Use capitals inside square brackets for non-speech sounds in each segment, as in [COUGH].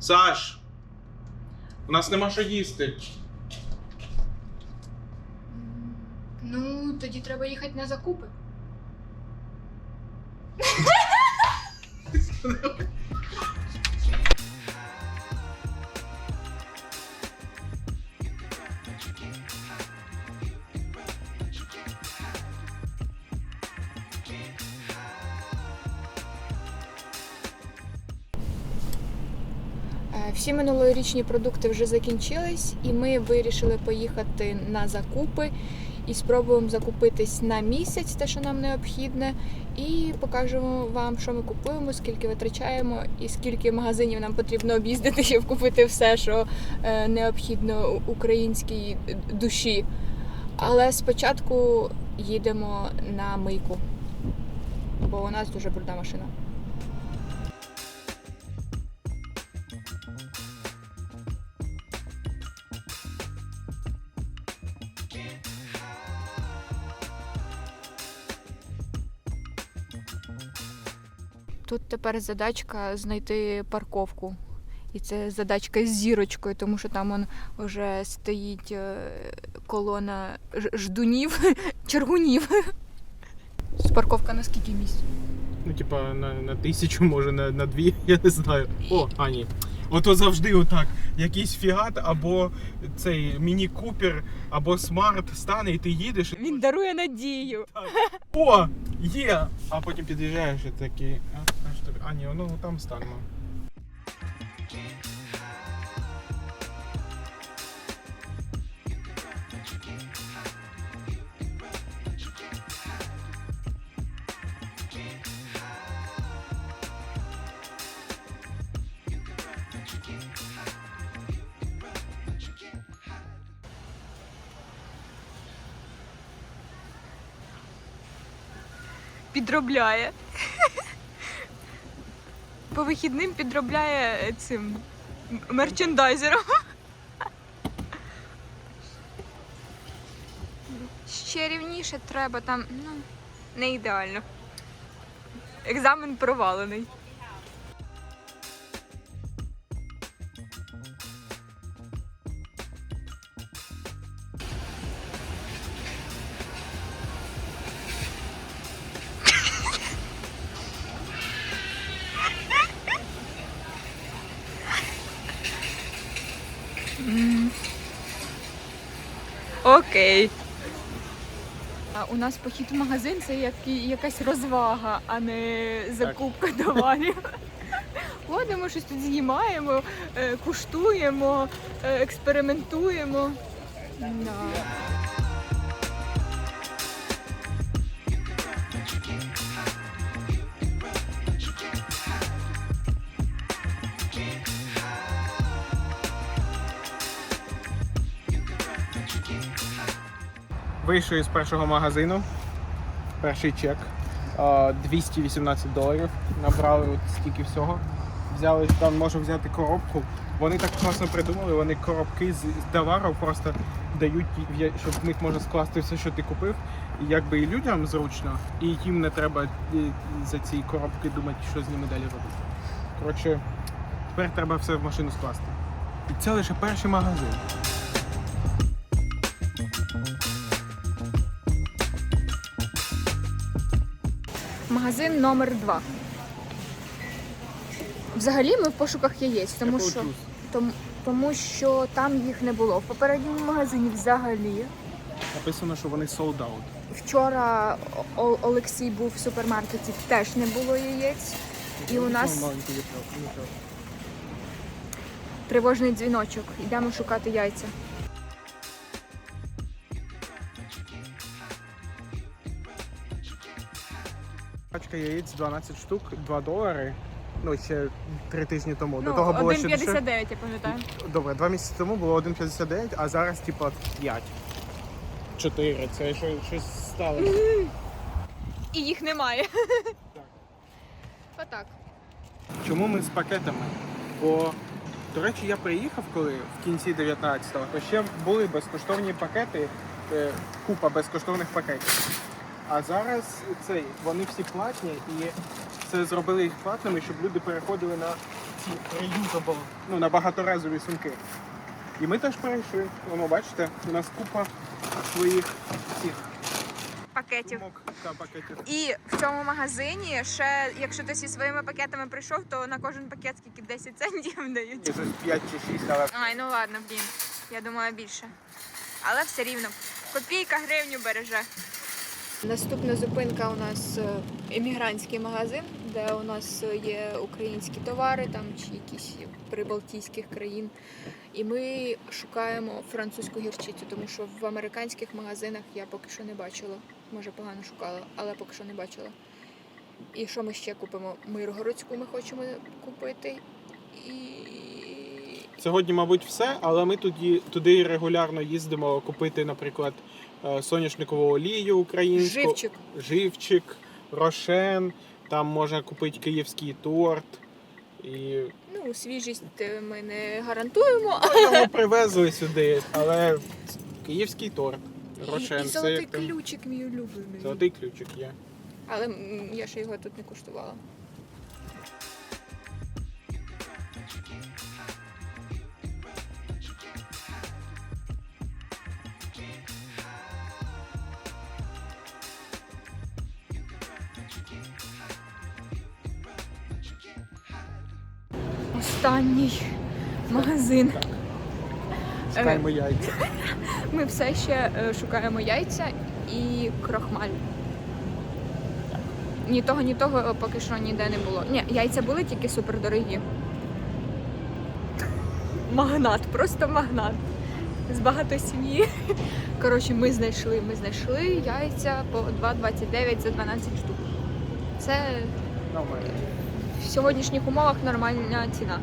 Саш! У нас нема що їсти. Ну, тоді треба їхати на закупи. [LAUGHS] Всі минулорічні продукти вже закінчились, і ми вирішили поїхати на закупи і спробуємо закупитись на місяць, те, що нам необхідне, і покажемо вам, що ми купуємо, скільки витрачаємо, і скільки магазинів нам потрібно об'їздити, щоб купити все, що е, необхідно українській душі. Але спочатку їдемо на мийку, бо у нас дуже брудна машина. Тут тепер задачка знайти парковку. І це задачка з зірочкою, тому що там он вже стоїть е, колона ждунів, [LAUGHS] чергунів. Парковка на скільки місць? Ну, типа, на, на тисячу, може, на, на дві, [LAUGHS] я не знаю. О, а ні. Ото завжди отак. Якийсь фігат або цей міні-купер, або смарт стане, і ти їдеш. Він дарує надію. О! Є! А потім під'їжджаєш і такий. А, а, що таке? а ні, ну там станемо. Підробляє. По вихідним підробляє цим мерчендайзером. Ще рівніше треба там, ну, не ідеально. Екзамен провалений. Окей. А у нас похід в магазин це як, якась розвага, а не закупка товарів. [LAUGHS] Ходимо, щось тут знімаємо, е, куштуємо, е, експериментуємо. Да. Вийшов із першого магазину. Перший чек. 218 доларів. Набрали от стільки всього. Взяли там, можу взяти коробку. Вони так класно придумали, вони коробки з товару просто дають, щоб в них можна скласти все, що ти купив. І якби і людям зручно, і їм не треба е, за ці коробки думати, що з ними далі робити. Коротше, тепер треба все в машину скласти. І це лише перший магазин. Магазин номер два. Взагалі ми в пошуках яєць, тому що, тому, тому що там їх не було. В попередньому магазині взагалі. Написано, що вони sold out. Вчора О- Олексій був в супермаркеті, теж не було яєць. І у нас Маленький вітрок, нічого. тривожний дзвіночок. Йдемо шукати яйця. Пачка яєць 12 штук, 2 долари. Ну, ще 3 тижні тому. До Ну, того було ще дешевше. 1,59, я пам'ятаю. Добре, 2 місяці тому було 1,59, а зараз типа 5. 4. Це що, щось сталося. І їх немає. Отак. Чому ми з пакетами? Бо, до речі, я приїхав коли в кінці 19-го, то ще були безкоштовні пакети, е, купа безкоштовних пакетів. А зараз цей, вони всі платні і це зробили їх платними, щоб люди переходили на ці reusable, ну, на багаторазові сумки. І ми теж перейшли. Воно, бачите, у нас купа своїх цих Пакетів. сумок та пакетів. І в цьому магазині ще, якщо ти зі своїми пакетами прийшов, то на кожен пакет скільки 10 центів дають. Щось 5 чи 6, але Ай, ну ладно, блін. Я думала більше. Але все рівно. Копійка гривню береже. Наступна зупинка у нас е, емігрантський магазин, де у нас є українські товари, там чи якісь прибалтійських країн. І ми шукаємо французьку гірчицю, тому що в американських магазинах я поки що не бачила. Може, погано шукала, але поки що не бачила. І що ми ще купимо? Миргородську ми хочемо купити. І Сьогодні, мабуть, все, але ми туди, туди регулярно їздимо купити, наприклад, е, соняшникову олію українську, живчик. живчик, рошен, там можна купити київський торт. І Ну, свіжість е, ми не гарантуємо. ну, його привезли сюди, але київський торт, рошен, і все золотий там. ключик мій улюблений. Золотий ключик є. Але м, я ще його тут не куштувала. Останній магазин. Чекаємо яйця. [LAUGHS] Ми все ще е, шукаємо яйця і крохмаль. Ні того, ні того е, поки що ніде не було. Ні, яйця були тільки супердорогі. Магнат, просто магнат. З багатої сім'ї. [LAUGHS] Коротше, ми знайшли, ми знайшли яйця по 2,29 за 12 штук. Це в сьогоднішніх умовах нормальна ціна.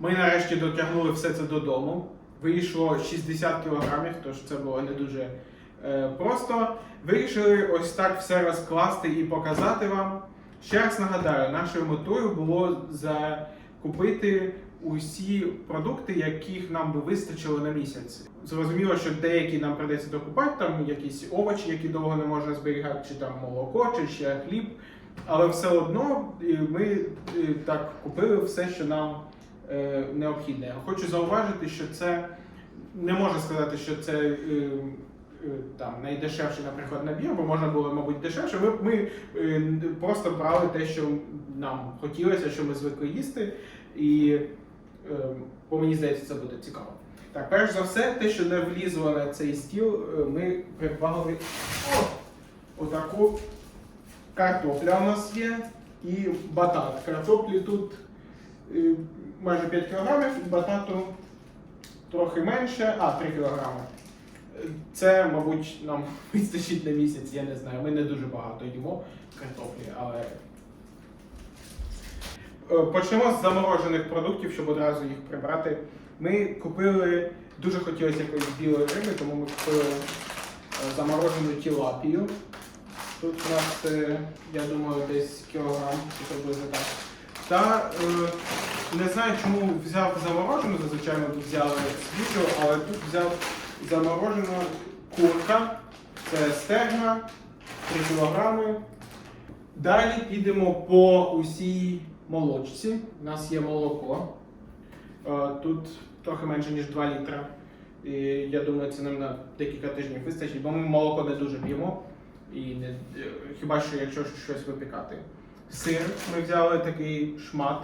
Ми нарешті дотягнули все це додому. Вийшло 60 кілограмів, тож це було не дуже е, просто. Вирішили ось так все розкласти і показати вам. Ще раз нагадаю, нашою метою було закупити усі продукти, яких нам би вистачило на місяць. Зрозуміло, що деякі нам придеться докупати, там якісь овочі, які довго не можна зберігати, чи там молоко, чи ще хліб. Але все одно ми так купили все, що нам необхідне. Хочу зауважити, що це не можу сказати, що це е, е, там найдешевший, наприклад, набір, бо можна було, мабуть, дешевше. Ми, ми е, просто брали те, що нам хотілося, що ми звикли їсти, і е, бо мені здається, це буде цікаво. Так, перш за все, те, що не влізло на цей стіл, е, ми придбали о, отаку картопля у нас є і батат. Картоплі тут е, майже 5 кг, батату трохи менше, а 3 кг. Це, мабуть, нам [LAUGHS] вистачить на місяць, я не знаю. Ми не дуже багато їмо картоплі, але. Е, Почнемо з заморожених продуктів, щоб одразу їх прибрати. Ми купили, дуже хотілося якоїсь білої риби, тому ми купили е, заморожену тілапію. Тут у нас, е, я думаю, десь кілограм, приблизно так. Та е, не знаю, чому взяв заморожену, зазвичай ми тут взяли свіжу, але тут взяв заморожену курка, це стегна, 3 кілограми. Далі підемо по усій молочці. У нас є молоко. Е, Тут трохи менше, ніж 2 літра. І я думаю, це нам на декілька тижнів вистачить, бо ми молоко не дуже п'ємо. І не, е, хіба що якщо щось випікати. Сир ми взяли такий шмат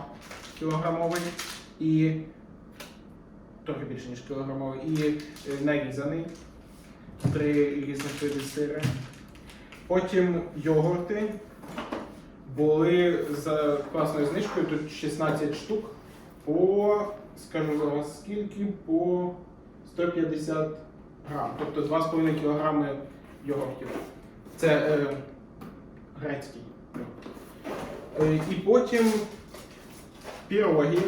кілограмовий і трохи більше, ніж кілограмовий, і е, нарізаний. Три різних види сири. Потім йогурти були за класною знижкою, тут 16 штук по, скажу зараз скільки, по 150 грам, тобто 2,5 кілограми йогуртів. Це е, грецький. Е, і потім піроги.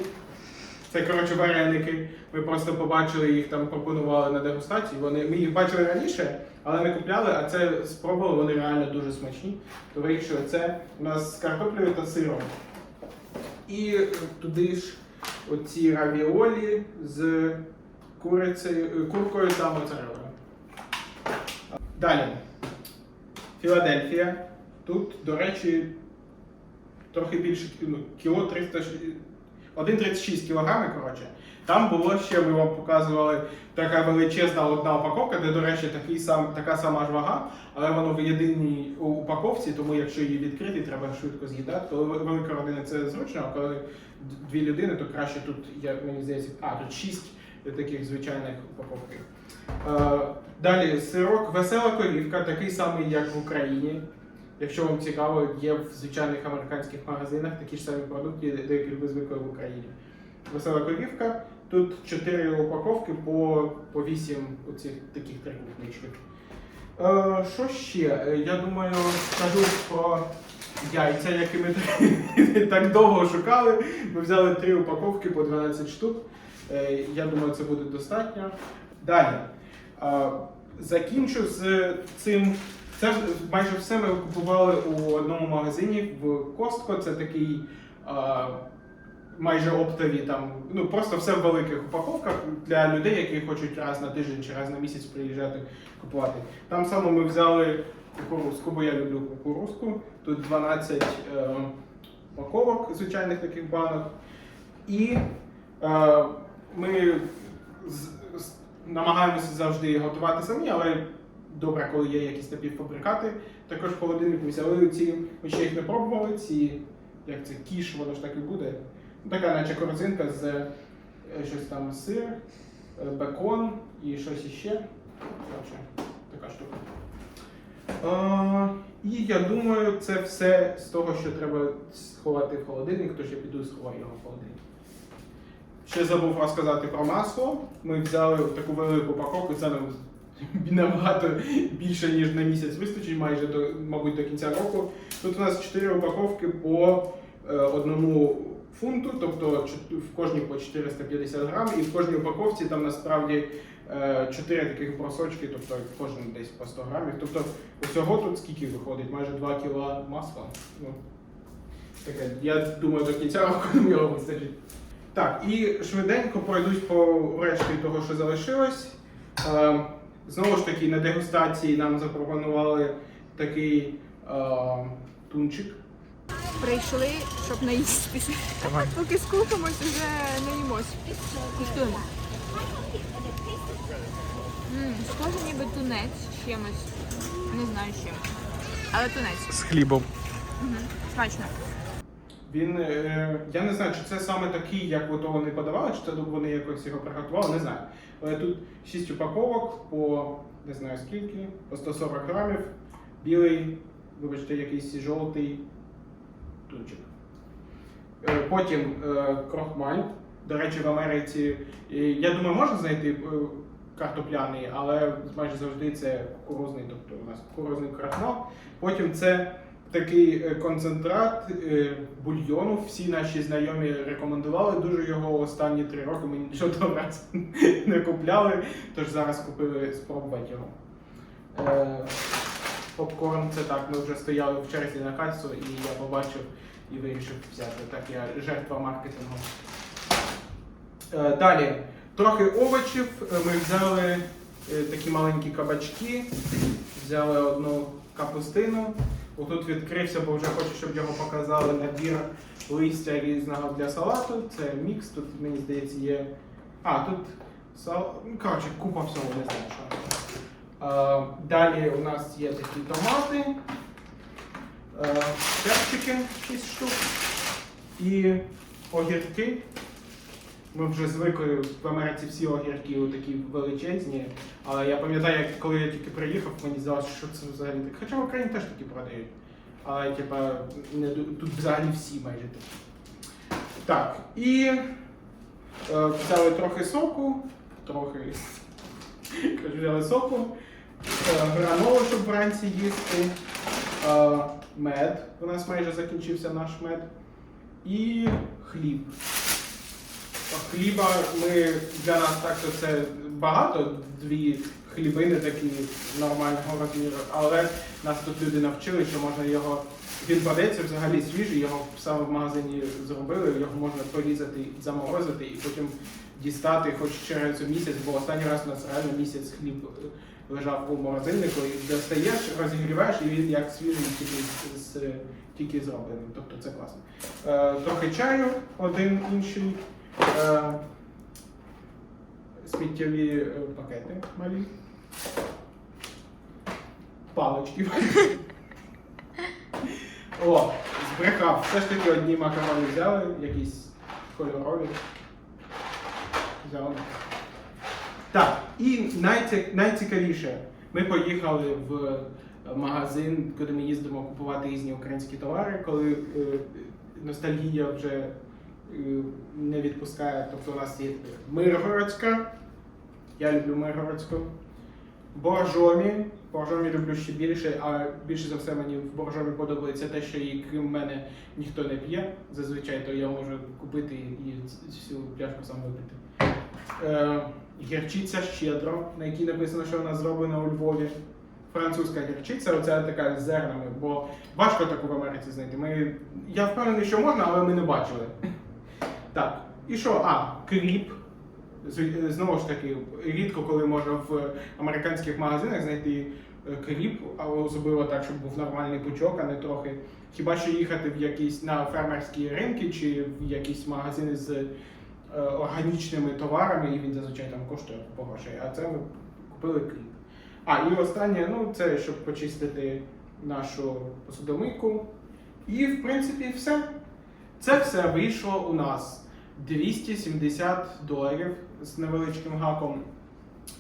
Це, коротше, вареники. Ми просто побачили їх там, пропонували на дегустації. Вони, ми їх бачили раніше, але не купляли, а це спробували, вони реально дуже смачні. То вирішили, це у нас з картоплею та сиром. І туди ж оці равіолі з курицею, куркою та моцарелою. Далі. Філадельфія. Тут, до речі, трохи більше ну, кіло 300, 1,36 кілограми, коротше. Там було ще, ми вам показували така величезна одна упаковка, де, до речі, такий сам, така сама ж вага, але воно в єдиній упаковці, тому якщо її відкрити, треба швидко з'їдати. Коли велика родина це зручно, а коли дві людини, то краще тут, як мені здається, а тут шість таких звичайних упаковки. Е, далі сирок, весела корівка, такий самий, як в Україні. Якщо вам цікаво, є в звичайних американських магазинах такі ж самі продукти, до яких ви звикли в Україні. Весела корівка. Тут 4 упаковки по, по 8 оцих таких трикутничків. Е, що ще? Е, Я думаю, скажу про яйця, які ми [LAUGHS] так- довго шукали. Ми взяли 3 упаковки по 12 штук. Е, Я думаю, це буде достатньо. Далі. Е, Закінчу з цим. Це ж майже все ми купували у одному магазині в Costco. Це такий е, майже оптові там, ну просто все в великих упаковках для людей, які хочуть раз на тиждень чи раз на місяць приїжджати купувати. Там саме ми взяли кукурузку, бо я люблю кукурузку. Тут 12 е, упаковок звичайних таких банок. І е, ми з- з- намагаємося завжди готувати самі, але добре, коли є якісь напівфабрикати. Також в холодильнику взяли ці, ми ще їх не пробували, ці, як це, кіш, воно ж так і буде. Ну, Така наче корзинка з е, щось там сир, е, бекон і щось іще. Коротше, така штука. Е, і я думаю, це все з того, що треба сховати в холодильник, то ще піду і сховаю його в холодильник. Ще забув розказати про масло. Ми взяли таку велику упаковку, це нам [LAUGHS] набагато більше, ніж на місяць вистачить, майже до, мабуть, до кінця року. Тут у нас 4 упаковки по е, одному фунту, тобто в кожній по 450 грам, і в кожній упаковці там насправді 4 таких бросочки, тобто кожен десь по 100 грамів. Тобто усього тут скільки виходить? Майже 2 кіла масла. Ну, таке, я думаю, до кінця року його вистачить. Так, і швиденько пройдусь по решті того, що залишилось. Знову ж таки, на дегустації нам запропонували такий е, тунчик. Прийшли, щоб наїстися. Давай. Поки скупимось, вже не їмось. Куштуємо. М, Схоже, ніби тунець з чимось. Не знаю з чим. Але тунець. З хлібом. Угу. Смачно. Він, е, я не знаю, чи це саме такий, як ото вони подавали, чи це вони якось його приготували, не знаю. Але тут 6 упаковок по не знаю скільки, по 140 грамів, білий, вибачте, якийсь жовтий тунчик. Е, Потім е, крохмаль. До речі, в Америці, я думаю, можна знайти картопляний, але майже завжди це кукурузний, тобто у нас кукурузний крахмал. Потім це такий е, концентрат е, бульйону. Всі наші знайомі рекомендували дуже його останні три роки. Ми жодного разу [LAUGHS] не купляли, тож зараз купили спробувати його. Е, Попкорн це так, ми вже стояли в черзі на касу, і я побачив і вирішив взяти. Так, я жертва маркетингу. Далі, трохи овочів. Ми взяли такі маленькі кабачки, взяли одну капустину. Отут відкрився, бо вже хочу, щоб його показали набір листя різного для салату. Це мікс, тут мені здається є. А, тут сал... ну, коротше, купа всього, не знаю що. Е, Далі у нас є такі томати, е, перчики 6 штук і огірки. Ми вже звикли в Америці всі огірки такі величезні. Але я пам'ятаю, як коли я тільки приїхав, мені здалося, що це взагалі таке. Хоча в Україні теж такі продають. Але типа, не, тут взагалі всі майже такі. Так, і е, взяли трохи соку, трохи [LAUGHS] взяли соку, е, гранолу, щоб вранці їсти, е, мед. У нас майже закінчився наш мед. І хліб. Хліба ми для нас так то це багато, дві хлібини такі нормального розміру, але нас тут люди навчили, що можна його. Він продається взагалі свіжий, його саме в магазині зробили, його можна порізати, заморозити і потім дістати хоч через місяць, бо останній раз у нас реально місяць хліб лежав у морозильнику, і достаєш, розігріваєш, і він як свіжий тільки, з, тільки зроблений. Тобто це класно. Е, трохи чаю, один інший. Е, сміттєві е, пакети малі. Палочки. О, збрехав. Все ж таки одні макарони взяли, якісь кольорові. Взяли. Так, і найці- найцікавіше. Ми поїхали в магазин, куди ми їздимо купувати різні українські товари, коли е, ностальгія вже е, не відпускає. Тобто у нас є Миргородська. Я люблю Миргородську. Боржомі. Боржомі люблю ще більше, а більше за все мені в Боржомі подобається те, що її крім мене ніхто не п'є. Зазвичай то я можу купити і всю пляшку сам випити. Е, гірчиця щедро, на якій написано, що вона зроблена у Львові. Французька гірчиця, оця така з зернами, бо важко таку в Америці знайти. Ми, я впевнений, що можна, але ми не бачили. Так, і що? А, кріп. Знову ж таки, рідко коли можна в американських магазинах знайти е, кріп, особливо так, щоб був нормальний пучок, а не трохи. Хіба що їхати в якісь на фермерські ринки чи в якісь магазини з е, органічними товарами, і він зазвичай там коштує по грошей. А це ми купили кріп. А, і останнє, ну, це щоб почистити нашу посудомийку. І, в принципі, все. Це все вийшло у нас 270 доларів з невеличким гаком.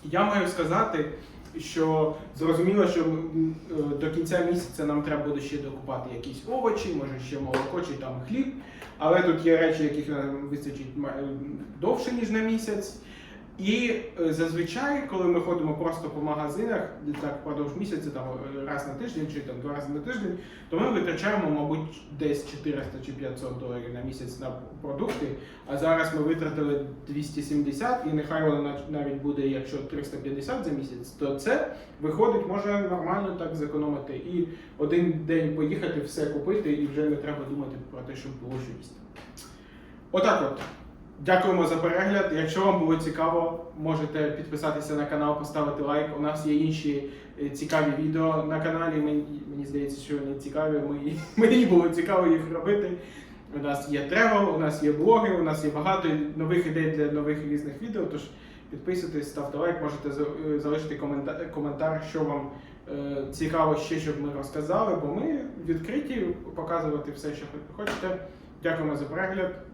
Я маю сказати, що зрозуміло, що е, до кінця місяця нам треба буде ще докупати якісь овочі, може ще молоко чи там хліб. Але тут є речі, яких нам вистачить е, довше, ніж на місяць. І е, зазвичай, коли ми ходимо просто по магазинах, так впродовж місяця, там е, раз на тиждень чи там два рази на тиждень, то ми витрачаємо, мабуть, десь 400 чи 500 доларів на місяць на продукти. А зараз ми витратили 270, і нехай воно навіть буде, якщо 350 за місяць, то це виходить, може нормально так зекономити. І один день поїхати, все купити, і вже не треба думати про те, щоб було їсти. Отак от. Дякуємо за перегляд. Якщо вам було цікаво, можете підписатися на канал, поставити лайк. У нас є інші е, цікаві відео на каналі. Мені, мені здається, що вони цікаві. Мені, [LAUGHS] мені було цікаво їх робити. У нас є тревел, у нас є блоги, у нас є багато нових ідей для нових різних відео. Тож підписуйтесь, ставте лайк, можете е, залишити коментар, коментар, що вам е, цікаво ще, щоб ми розказали, бо ми відкриті показувати все, що хочете. Дякуємо за перегляд.